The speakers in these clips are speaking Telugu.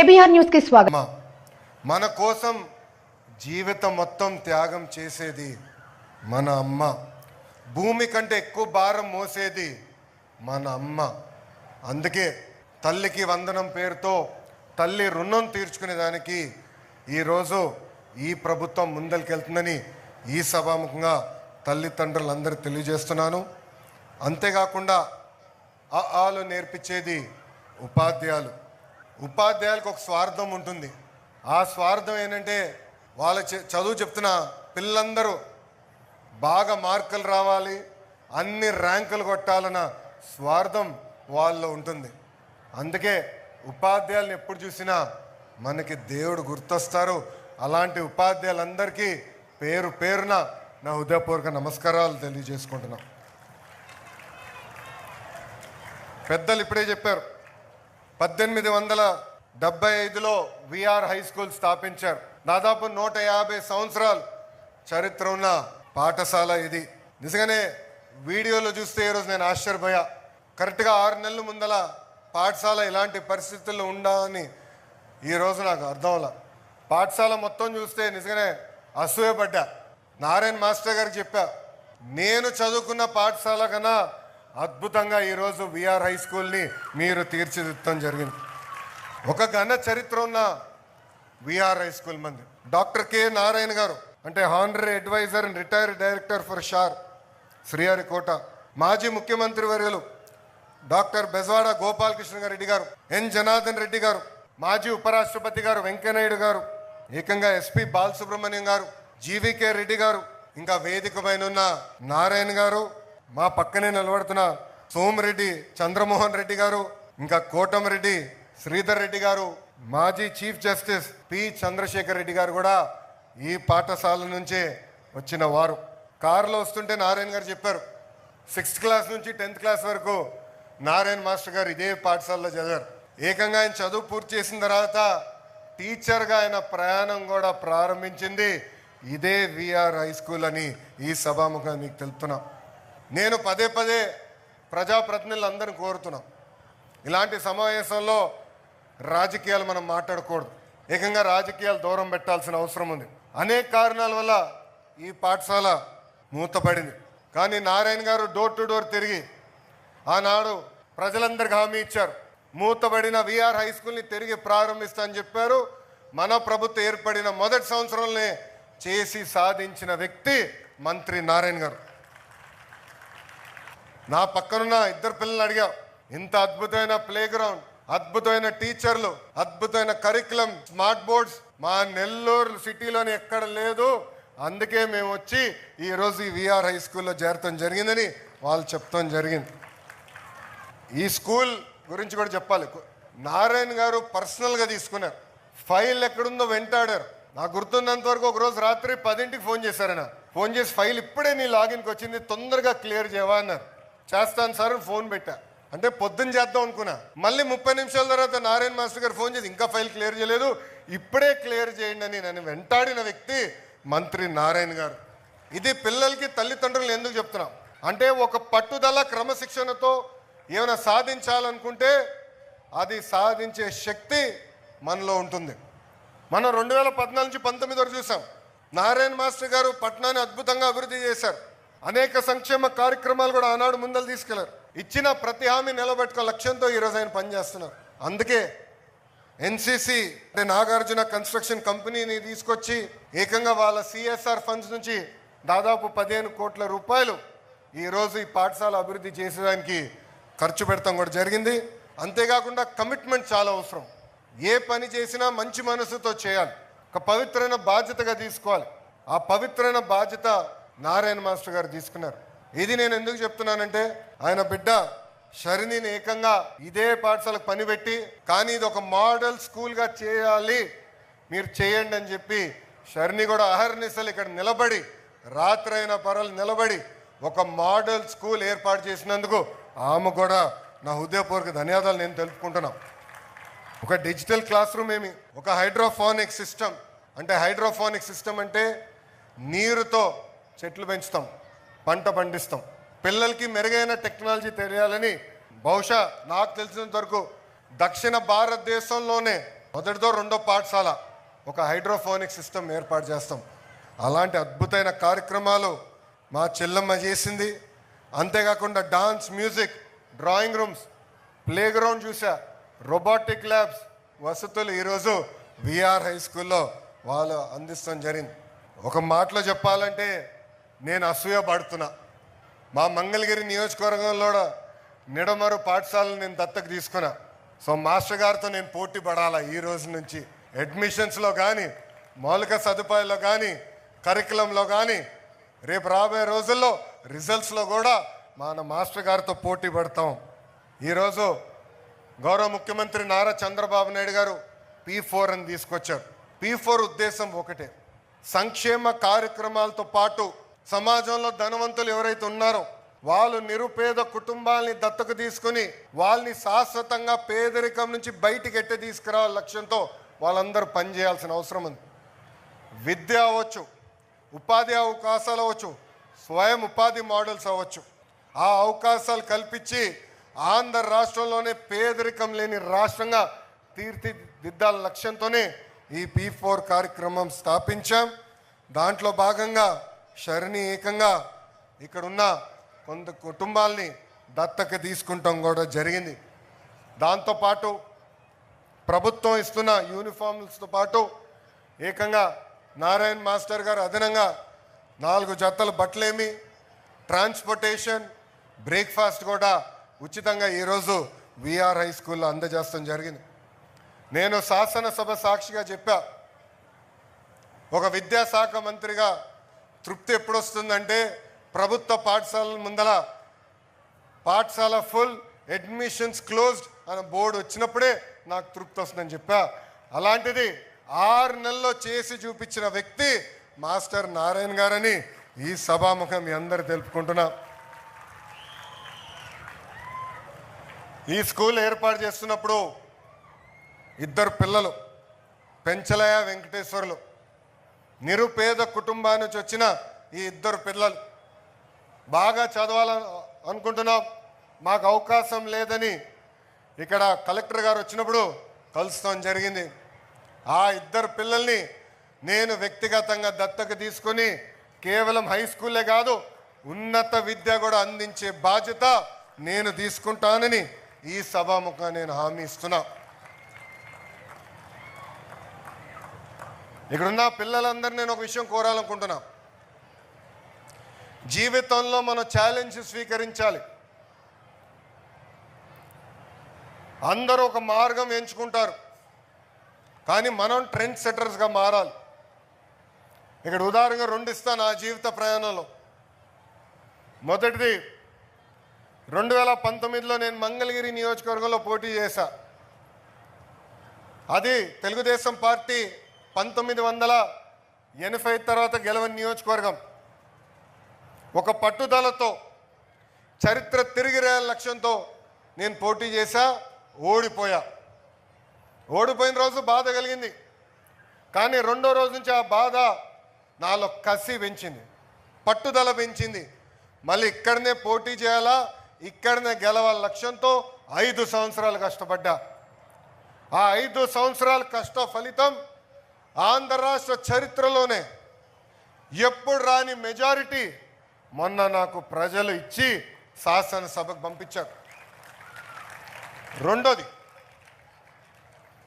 కేబీఆర్ న్యూస్కి స్వాగతం మన కోసం జీవితం మొత్తం త్యాగం చేసేది మన అమ్మ. భూమి కంటే ఎక్కువ భారం మోసేది మన అమ్మ. అందుకే తల్లికి వందనం పేరుతో తల్లి రుణం తీర్చుకునేదానికి ఈరోజు ఈ ప్రభుత్వం ముందరికెళ్తుందని ఈ సభాముఖంగా తల్లిదండ్రులందరూ తెలియజేస్తున్నాను. అంతేకాకుండా ఆ ఆలు నేర్పించేది ఉపాధ్యాయులు. ఉపాధ్యాయులకు ఒక స్వార్థం ఉంటుంది. ఆ స్వార్థం ఏంటంటే వాళ్ళ చదువు చెప్తున్న పిల్లలందరూ బాగా మార్కులు రావాలి అన్ని ర్యాంకులు కొట్టాలన్న స్వార్థం వాళ్ళలో ఉంటుంది. అందుకే ఉపాధ్యాయులను ఎప్పుడు చూసినా మనకి దేవుడు గుర్తొస్తారు. అలాంటి ఉపాధ్యాయులందరికీ పేరు పేరున నా హృదయపూర్వక నమస్కారాలు తెలియజేసుకుంటున్నాం. పెద్దలు ఇప్పుడే చెప్పారు పద్దెనిమిది వందల డెబ్బై ఐదులో విఆర్ హై స్కూల్ స్థాపించారు. దాదాపు నూట యాభై సంవత్సరాలు చరిత్ర ఉన్న పాఠశాల ఇది. నిజంగానే వీడియోలో చూస్తే ఈరోజు నేను ఆశ్చర్యపోయా. కరెక్ట్గా ఆరు నెలల ముందల పాఠశాల ఇలాంటి పరిస్థితుల్లో ఉండా అని ఈరోజు నాకు అర్థం అలా పాఠశాల మొత్తం చూస్తే నిజంగానే అసూయపడ్డా. నారాయణ మాస్టర్ గారికి చెప్పా నేను చదువుకున్న పాఠశాల కన్నా అద్భుతంగా ఈరోజు విఆర్ హై స్కూల్ని మీరు తీర్చిదిద్దడం జరిగింది. ఒక ఘన చరిత్ర ఉన్న విఆర్ హై స్కూల్ మంది. డాక్టర్ కె నారాయణ గారు అంటే honorary advisor and retired director for SHAR Sriharikota మాజీ ముఖ్యమంత్రి వర్యులు డాక్టర్ బెజవాడ గోపాలకృష్ణ రెడ్డి గారు ఎన్ జనార్దన్ రెడ్డి గారు మాజీ ఉపరాష్ట్రపతి గారు వెంకయ్యనాయుడు గారు ఏకంగా ఎస్పి బాలసుబ్రహ్మణ్యం గారు జీవికే రెడ్డి గారు ఇంకా వేదిక పైన ఉన్న నారాయణ గారు మా పక్కనే నిలబడుతున్న సోమిరెడ్డి చంద్రమోహన్ రెడ్డి గారు ఇంకా కోటమిరెడ్డి శ్రీధర్ రెడ్డి గారు మాజీ chief justice P Chandrasekhar Reddy గారు కూడా ఈ పాఠశాల నుంచే వచ్చిన వారు. కారులో వస్తుంటే నారాయణ గారు చెప్పారు సిక్స్త్ క్లాస్ నుంచి టెన్త్ క్లాస్ వరకు నారాయణ మాస్టర్ గారు ఇదే పాఠశాలలో చదివారు. ఏకంగా ఆయన చదువు పూర్తి చేసిన తర్వాత టీచర్గా ఆయన ప్రయాణం కూడా ప్రారంభించింది ఇదే విఆర్ హై స్కూల్ అని ఈ సభాముఖం మీకు తెలుపుతున్నాం. నేను పదే పదే ప్రజాప్రతినిధులందరినీ కోరుతున్నాం. ఇలాంటి సమావేశంలో రాజకీయాలు మనం మాట్లాడకూడదు. ఏకంగా రాజకీయాలు దూరం పెట్టాల్సిన అవసరం ఉంది. అనేక కారణాల వల్ల ఈ పాఠశాల మూతపడింది. కానీ నారాయణ గారు డోర్ టు డోర్ తిరిగి ఆనాడు ప్రజలందరికీ హామీ ఇచ్చారు. మూతబడిన విఆర్ హై స్కూల్ని తిరిగి ప్రారంభిస్తానని చెప్పారు. మన ప్రభుత్వం ఏర్పడిన మొదటి సంవత్సరంలోనే చేసి సాధించిన వ్యక్తి మంత్రి నారాయణ గారు. నా పక్కనున్న ఇద్దరు పిల్లల్ని అడిగా ఇంత అద్భుతమైన ప్లే గ్రౌండ్ అద్భుతమైన టీచర్లు అద్భుతమైన కరికులం స్మార్ట్ బోర్డ్స్ మా నెల్లూరు సిటీలోని ఎక్కడ లేదు. అందుకే మేము వచ్చి ఈరోజు ఈ విఆర్ హై స్కూల్లో చేరటం జరిగిందని వాళ్ళు చెప్తాం జరిగింది. ఈ స్కూల్ గురించి కూడా చెప్పాలి. నారాయణ గారు పర్సనల్గా తీసుకున్నారు. ఫైల్ ఎక్కడుందో వెంటాడారు. నాకు గుర్తున్నంత వరకు ఒక రోజు రాత్రి పదింటికి ఫోన్ చేశారన్న ఫోన్ చేసి ఫైల్ ఇప్పుడే నీ లాగిన్కి వచ్చింది తొందరగా క్లియర్ చేయవా అన్నారు. చేస్తాను సార్ అని ఫోన్ పెట్టా. అంటే పొద్దున్న చేద్దాం అనుకున్నా. మళ్ళీ ముప్పై నిమిషాల తర్వాత నారాయణ మాస్టర్ గారు ఫోన్ చేసి ఇంకా ఫైల్ క్లియర్ చేయలేదు. ఇప్పుడే క్లియర్ చేయండి అని నన్ను వెంటాడిన వ్యక్తి మంత్రి నారాయణ గారు. ఇది పిల్లలకి తల్లిదండ్రులు ఎందుకు చెప్తున్నాం? అంటే ఒక పట్టుదల క్రమశిక్షణతో ఏమైనా సాధించాలనుకుంటే అది సాధించే శక్తి మనలో ఉంటుంది. మనం రెండు వేల పద్నాలుగు నుంచి పంతొమ్మిది వరకు చూసాం. నారాయణ మాస్టర్ గారు పట్టణాన్ని అద్భుతంగా అభివృద్ధి చేశారు. అనేక సంక్షేమ కార్యక్రమాలు కూడా ఆనాడు ముందలు తీసుకెళ్ళారు. ఇచ్చిన ప్రతి హామీ నిలబెట్టుకో లక్ష్యంతో ఈరోజు ఆయన పనిచేస్తున్నారు. అందుకే ఎన్సిసి అంటే నాగార్జున కన్స్ట్రక్షన్ కంపెనీని తీసుకొచ్చి ఏకంగా వాళ్ళ సిఎస్ఆర్ ఫండ్స్ నుంచి దాదాపు పదిహేను కోట్ల రూపాయలు ఈరోజు ఈ పాఠశాల అభివృద్ధి చేసేదానికి ఖర్చు పెడతాం కూడా జరిగింది. అంతేకాకుండా కమిట్మెంట్ చాలా అవసరం. ఏ పని చేసినా మంచి మనసుతో చేయాలి. ఒక పవిత్రమైన బాధ్యతగా తీసుకోవాలి. ఆ పవిత్రమైన బాధ్యత నారాయణ మాస్టర్ గారు తీసుకున్నారు. ఇది నేను ఎందుకు చెప్తున్నానంటే ఆయన బిడ్డ షరిని ఏకంగా ఇదే పాఠశాలకు పనిపెట్టి కానీ ఇది ఒక మోడల్ స్కూల్గా చేయాలి మీరు చేయండి అని చెప్పి షరిని కూడా అహర్నిశలు ఇక్కడ నిలబడి రాత్రైన పరలు నిలబడి ఒక మోడల్ స్కూల్ ఏర్పాటు చేసినందుకు ఆమె కూడా నా హృదయపూర్వక ధన్యవాదాలు నేను తెలుపుకుంటున్నాను ఒక డిజిటల్ క్లాస్ రూమ్ ఏమి ఒక హైడ్రోఫోనిక్ సిస్టమ్. అంటే హైడ్రోఫోనిక్ సిస్టమ్ అంటే నీరుతో చెట్లు పెంచుతాం పంట పండిస్తాం. పిల్లలకి మెరుగైన టెక్నాలజీ తెలియాలని బహుశా నాకు తెలిసినంత వరకు దక్షిణ భారతదేశంలోనే మొదటిదో రెండో పాఠశాల ఒక హైడ్రోఫోనిక్ సిస్టమ్ ఏర్పాటు చేస్తాం. అలాంటి అద్భుతమైన కార్యక్రమాలు మా చెల్లమ్మ చేసింది. అంతేకాకుండా dance music drawing rooms playground చూసా రోబోటిక్ ల్యాబ్స్ వసతులు ఈరోజు విఆర్ హై స్కూల్లో వాళ్ళు అందిస్తాం జరిగింది. ఒక మాటలో చెప్పాలంటే నేను అసూయ పడుతున్నా. మా మంగళగిరి నియోజకవర్గంలో కూడా నిడమరు పాఠశాలను నేను దత్తకు తీసుకున్నా. సో మాస్టర్ గారితో నేను పోటీ పడాలా ఈ రోజు నుంచి? అడ్మిషన్స్లో కానీ మౌలిక సదుపాయాల్లో కానీ కరికులంలో కానీ రేపు రాబోయే రోజుల్లో రిజల్ట్స్లో కూడా మన మాస్టర్ గారితో పోటీ పడతాం. ఈరోజు గౌరవ ముఖ్యమంత్రి నారా చంద్రబాబు నాయుడు గారు పీ ఫోర్ అని తీసుకొచ్చారు. పీ ఫోర్ ఉద్దేశం ఒకటే. సంక్షేమ కార్యక్రమాలతో పాటు సమాజంలో ధనవంతులు ఎవరైతే ఉన్నారో వాళ్ళు నిరుపేద కుటుంబాలని దత్తకు తీసుకుని వాళ్ళని శాశ్వతంగా పేదరికం నుంచి బయటికి ఎట్టి తీసుకురావాల లక్ష్యంతో వాళ్ళందరూ పనిచేయాల్సిన అవసరం ఉంది. విద్య అవ్వచ్చు ఉపాధి అవకాశాలు అవ్వచ్చు స్వయం ఉపాధి మోడల్స్ అవ్వచ్చు. ఆ అవకాశాలు కల్పించి ఆంధ్ర రాష్ట్రంలోనే పేదరికం లేని రాష్ట్రంగా తీర్చిదిద్దాల లక్ష్యంతోనే ఈ పీ ఫోర్ కార్యక్రమం స్థాపించాం. దాంట్లో భాగంగా శరణి ఏకంగా ఇక్కడున్న కొంత కుటుంబాల్ని దత్తక తీసుకుంటాం కూడా జరిగింది. దాంతోపాటు ప్రభుత్వం ఇస్తున్న యూనిఫామ్స్తో పాటు ఏకంగా నారాయణ్ మాస్టర్ గారు అదనంగా నాలుగు జతల బట్టలేమి ట్రాన్స్పోర్టేషన్ బ్రేక్ఫాస్ట్ కూడా ఉచితంగా ఈరోజు విఆర్ హై స్కూల్లో అందజేస్తాం జరిగింది. నేను శాసనసభ సాక్షిగా చెప్పా ఒక విద్యాశాఖ మంత్రిగా తృప్తి ఎప్పుడు వస్తుందంటే ప్రభుత్వ పాఠశాలల ముందల పాఠశాల ఫుల్ అడ్మిషన్స్ క్లోజ్డ్ అనే బోర్డు వచ్చినప్పుడే నాకు తృప్తి వస్తుందని చెప్పా. అలాంటిది ఆరు నెలల్లో చేసి చూపించిన వ్యక్తి మాస్టర్ నారాయణ గారని ఈ సభాముఖం మీ అందరు తెలుపుకుంటున్నా. ఈ స్కూల్ ఏర్పాటు చేస్తున్నప్పుడు ఇద్దరు పిల్లలు పెంచలయ వెంకటేశ్వర్లు నిరుపేద కుటుంబా నుంచి వచ్చిన ఈ ఇద్దరు పిల్లలు. బాగా చదవాలని అనుకుంటున్నాం. మాకు అవకాశం లేదని ఇక్కడ కలెక్టర్ గారు వచ్చినప్పుడు కలుస్తాం జరిగింది. ఆ ఇద్దరు పిల్లల్ని నేను వ్యక్తిగతంగా దత్తకు తీసుకొని కేవలం హై స్కూలే కాదు ఉన్నత విద్య కూడా అందించే బాధ్యత నేను తీసుకుంటానని ఈ సభాముఖంగా నేను హామీ ఇస్తున్నా. ఇక్కడున్న పిల్లలందరూ నేను ఒక విషయం కోరాలనుకుంటున్నా. జీవితంలో మనం ఛాలెంజ్ స్వీకరించాలి. అందరూ ఒక మార్గం ఎంచుకుంటారు. కానీ మనం ట్రెండ్ సెటర్స్గా మారాలి. ఇక్కడ ఉదాహరణగా రెండు ఇస్తాను నా జీవిత ప్రయాణంలో. మొదటిది రెండు వేల పంతొమ్మిదిలో నేను మంగళగిరి నియోజకవర్గంలో పోటీ చేశా. అది తెలుగుదేశం పార్టీ పంతొమ్మిది వందల ఎనభై తర్వాత గెలవని నియోజకవర్గం. ఒక పట్టుదలతో చరిత్ర తిరిగి రాయాల లక్ష్యంతో నేను పోటీ చేశా ఓడిపోయా. ఓడిపోయిన రోజు బాధ కలిగింది. కానీ రెండో రోజు నుంచి ఆ బాధ నాలో కసి పెంచింది పట్టుదల పెంచింది. మళ్ళీ ఇక్కడనే పోటీ చేయాలా ఇక్కడనే గెలవాల లక్ష్యంతో ఐదు సంవత్సరాలు కష్టపడ్డా. ఆ ఐదు సంవత్సరాల కష్ట ఫలితం ఆంధ్ర రాష్ట్ర చరిత్రలోనే ఎప్పుడు రాని మెజారిటీ మొన్న నాకు ప్రజలు ఇచ్చి శాసనసభకు పంపించారు. రెండోది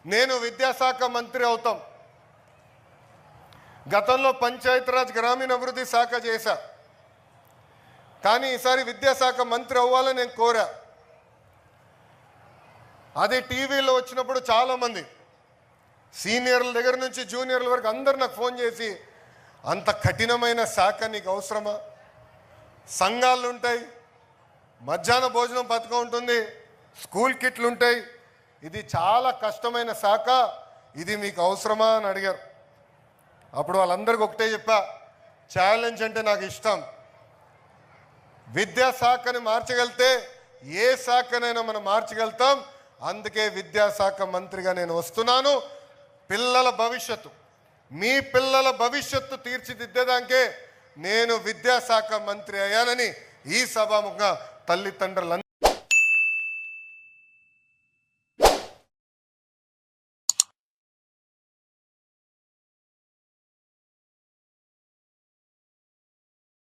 నేను విద్యాశాఖ మంత్రి అవుతాం. గతంలో పంచాయతీరాజ్ గ్రామీణాభివృద్ధి శాఖ చేశా. కానీ ఈసారి విద్యాశాఖ మంత్రి అవ్వాలని నేను కోరా. అది టీవీలో వచ్చినప్పుడు చాలామంది సీనియర్ల దగ్గర నుంచి జూనియర్ల వరకు అందరు నాకు ఫోన్ చేసి అంత కఠినమైన శాఖ నీకు అవసరమా? సంఘాలు ఉంటాయి మధ్యాహ్న భోజనం పథకం ఉంటుంది స్కూల్ కిట్లు ఉంటాయి. ఇది చాలా కష్టమైన శాఖ ఇది మీకు అవసరమా? అని అడిగారు. అప్పుడు వాళ్ళందరికీ ఒకటే చెప్పా ఛాలెంజ్ అంటే నాకు ఇష్టం. విద్యాశాఖని మార్చగలితే ఏ శాఖనైనా మనం మార్చగలుగుతాం. అందుకే విద్యాశాఖ మంత్రిగా నేను వస్తున్నాను. పిల్లల భవిష్యత్తు. మీ పిల్లల భవిష్యత్తు తీర్చిదిద్దేదానికే నేను విద్యాశాఖ మంత్రి అయ్యానని ఈ సభాముఖంగా తల్లిదండ్రులందరూ